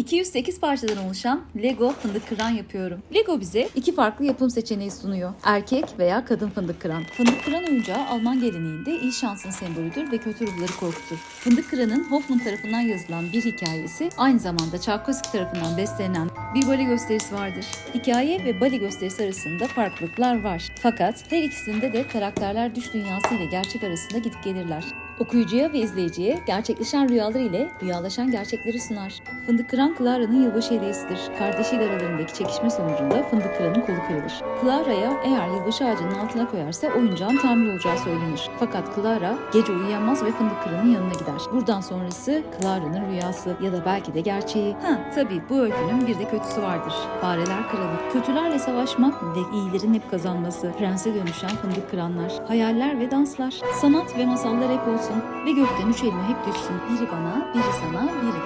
208 parçadan oluşan Lego fındık kıran yapıyorum. Lego bize iki farklı yapım seçeneği sunuyor. Erkek veya kadın fındık kıran. Fındık kıran oyuncağı Alman geleneğinde iyi şansın sembolüdür ve kötü ruhları korkutur. Fındık kıranın Hoffman tarafından yazılan bir hikayesi aynı zamanda Çaykovski tarafından bestelenen bir bale gösterisi vardır. Hikaye ve bale gösterisi arasında farklılıklar var. Fakat her ikisinde de karakterler düş dünyası ile gerçek arasında gidip gelirler. Okuyucuya ve izleyiciye gerçekleşen rüyalar ile rüyalaşan gerçekleri sunar. Fındık kıran Clara'nın yılbaşı hediyesidir. Kardeşiyle aralarındaki çekişme sonucunda fındık kıranın kolu kırılır. Clara'ya eğer yılbaşı ağacının altına koyarsa oyuncağın tamir olacağı söylenir. Fakat Clara gece uyuyamaz ve fındık kıranın yanına gider. Buradan sonrası Clara'nın rüyası ya da belki de gerçeği. Ha tabii bu öykünün bir de kötüsü vardır. Fareler kralı. Kötülerle savaşmak ve iyilerin hep kazanması. Prense dönüşen fındık kıranlar. Hayaller ve danslar. Sanat ve masallar hep olsun ve gökten üç elma hep düşsün. Biri bana, biri sana, biri.